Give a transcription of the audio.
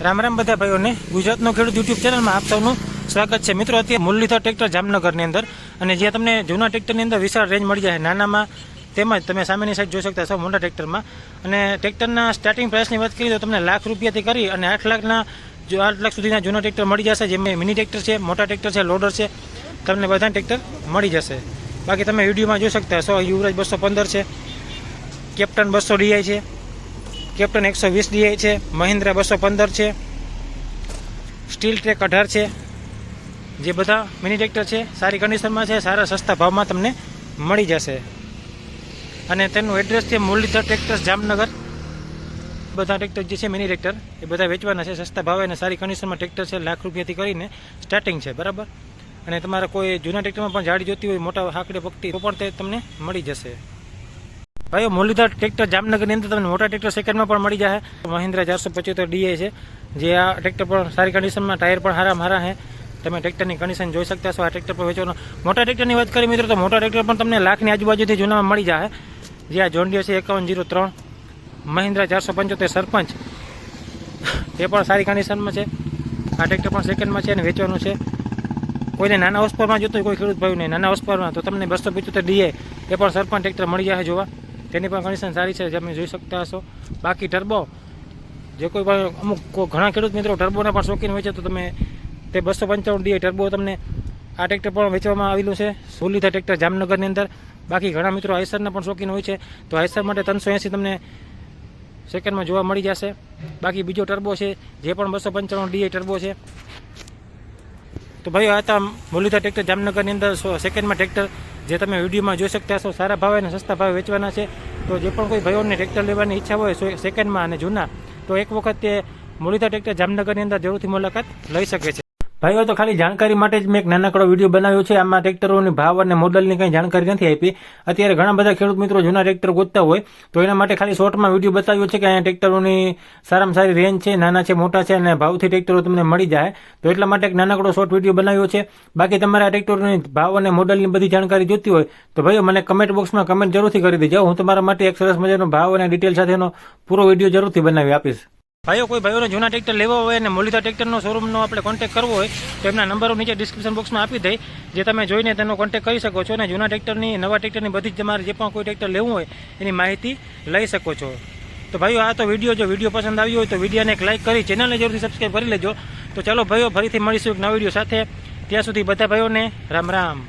રામ રામ બધા ભાઈઓને. ગુજરાતનો ખેડૂત યુટ્યુબ ચેનલમાં આપ સૌનું સ્વાગત છે. મિત્રો, અત્યારે મુરલીધર ટ્રેક્ટર જામનગરની અંદર અને જ્યાં તમને જૂના ટ્રેક્ટરની અંદર વિશાળ રેન્જ મળી જાય નાનામાં, તેમજ તમે સામેની સાઈડ જોઈ શકતા છો મોટા ટ્રેક્ટરમાં. અને ટ્રેક્ટરના સ્ટાર્ટિંગ પ્રાઇસની વાત કરીએ તો તમને લાખ રૂપિયાથી કરી અને આઠ લાખના આઠ લાખ સુધીના જૂના ટ્રેક્ટર મળી જશે, જેમાં મિની ટ્રેક્ટર છે, મોટા ટ્રેક્ટર છે લોડર છે, તમને બધા ટ્રેક્ટર મળી જશે. બાકી તમે વિડીયોમાં જોઈ શકતા છો યુવરાજ બસો પંદર છે, કેપ્ટન બસો ડીઆઈ છે કેપ્ટન એકસો વીસ ડીઆઈ છે, મહિન્દ્રા બસો પંદર છે, સ્ટીલ ટ્રેક અઢાર છે. જે બધા મિની ટ્રેક્ટર છે, સારી કન્ડિશનમાં છે, સારા સસ્તા ભાવમાં તમને મળી જશે. અને તેનું એડ્રેસ છે મુરલીધર ટ્રેક્ટર્સ જામનગર. બધા ટ્રેક્ટર જે છે, મિની ટ્રેક્ટર, એ બધા વેચવાના છે, સસ્તા ભાવે અને સારી કન્ડિશનમાં ટ્રેક્ટર છે, લાખ રૂપિયાથી કરીને સ્ટાર્ટિંગ છે, બરાબર? અને તમારા કોઈ જૂના ટ્રેક્ટરમાં પણ જાડી જોતી હોય, મોટા હાકડે પગતી તો પણ તે તમને મળી જશે. ભાઈઓ, મુરલીધર ટ્રેક્ટર જામનગરની અંદર તમને મોટા ટ્રેક્ટર સેકન્ડમાં પણ મળી જાય મહિન્દ્રા ચારસો પચોતેર ડીએ છે. જે આ ટ્રેક્ટર પણ સારી કન્ડિશનમાં ટાયર પણ હારા મારા છે તમે ટ્રેક્ટરની કન્ડિશન જોઈ શકતા છો આ ટ્રેક્ટર પર વેચવાનો મોટા ટ્રેક્ટરની વાત કરીએ મિત્રો, તો મોટા ટ્રેક્ટર પણ તમને લાખની આજુબાજુથી જૂનામાં મળી જાય જે આ જોન્ડિયર છે, એકાવન જીરો ત્રણ. મહિન્દ્રા ચારસો પંચોતેર સરપંચ. તે પણ સારી કન્ડિશનમાં છે. આ ટ્રેક્ટર પણ સેકન્ડમાં છે અને વેચવાનું છે. કોઈને નાના હોસ્પરમાં જોતું હોય કોઈ ખેડૂત ભાઈને નાના હોસ્પરમાં તો તમને બસો પંચોતેર ડીએ એ પણ સરપંચ ટ્રેક્ટર મળી જાય જોવા. તેની પણ કન્ડિશન સારી છે, જે તમે જોઈ શકતા હશો. બાકી ટર્બો, જે કોઈ પણ અમુક ઘણા ખેડૂત મિત્રો ટર્બોના પણ શોખીન હોય છે તો તમે તે બસો પંચાવન ડીએ ટર્બો તમને આ ટ્રેક્ટર પણ વેચવામાં આવેલું છે, સોલીથા ટ્રેક્ટર જામનગરની અંદર. બાકી ઘણા મિત્રો આઈસરના પણ શોખીન હોય છે, તો આઈસર માટે ત્રણસો એંસી તમને સેકન્ડમાં જોવા મળી જશે. બાકી બીજો ટર્બો છે, જે પણ બસો પંચાવન ડીએ ટર્બો છે. તો ભાઈ, આ હતા મુરલીધર ટ્રેક્ટર જામનગરની અંદર સેકન્ડમાં ટ્રેક્ટર જે તમે વિડીયોમાં જોઈ શકતા હશો, સારા ભાવે અને સસ્તા ભાવે વેચવાના છે. તો જે પણ કોઈ ભાઈઓને ટ્રેક્ટર લેવાની ઈચ્છા હોય સેકન્ડમાં અને જૂના, તો એક વખત તે મુરલીધર ટ્રેક્ટર જામનગરની અંદર જરૂરથી મુલાકાત લઈ શકે છે. ભાઈઓ, તો ખાલી જાણકારી માટે જ મેં એક નાનકડો વીડિયો બનાવ્યો છે. આમાં ટ્રેક્ટરોની ભાવ અને મોડલની કંઈ જાણકારી નથી આપી. અત્યારે ઘણા બધા ખેડૂત મિત્રો જૂના ટ્રેક્ટર ગોતતા હોય, તો એના માટે ખાલી શોર્ટમાં વીડિયો બતાવ્યો છે કે અહીંયા ટ્રેક્ટરોની સારામાં સારી રેન્જ છે, નાના છે, મોટા છે અને ભાવથી ટ્રેક્ટરો તમને મળી જાય. તો એટલા માટે એક નાનકડો શોર્ટ વીડિયો બનાવ્યો છે. બાકી તમારે ટ્રેક્ટરોની ભાવ અને મોડલની બધી જાણકારી જોતી હોય, તો ભાઈઓ, મને કમેન્ટ બોક્સમાં કમેન્ટ જરૂરથી કરી દેજો. હું તમારા માટે એક સરસ મજાનો ભાવ અને ડિટેલ સાથેનો પૂરો વીડિયો જરૂરથી બનાવી આપીશ. ભાઈઓ, કોઈ ભાઈઓને જૂના ટ્રેક્ટર લેવા હોય અને મોલિતા ટ્રેક્ટરનો શોરૂમનો આપણે કોન્ટેક્ટ કરવો હોય, તો એમના નંબરો નીચે ડિસ્ક્રિપ્શન બોક્સમાં આપી દઈ, જે તમે જોઈને તેનો કોન્ટેક્ટ કરી શકો છો અને જૂના ટ્રેક્ટરની નવા ટ્રેક્ટરની બધી જ તમારે જે પણ કોઈ ટ્રેક્ટર લેવું હોય, એની માહિતી લઈ શકો છો. તો ભાઈઓ, આ તો વીડિયો જો વીડિયો પસંદ આવ્યો હોય તો વિડીયોને એક લાઇક કરી ચેનલને જરૂરથી સબસ્ક્રાઈબ કરી લેજો. તો ચાલો ભાઈઓ, ફરીથી મળીશું એક નવા વીડિયો સાથે. ત્યાં સુધી બધા ભાઈઓને રામ રામ.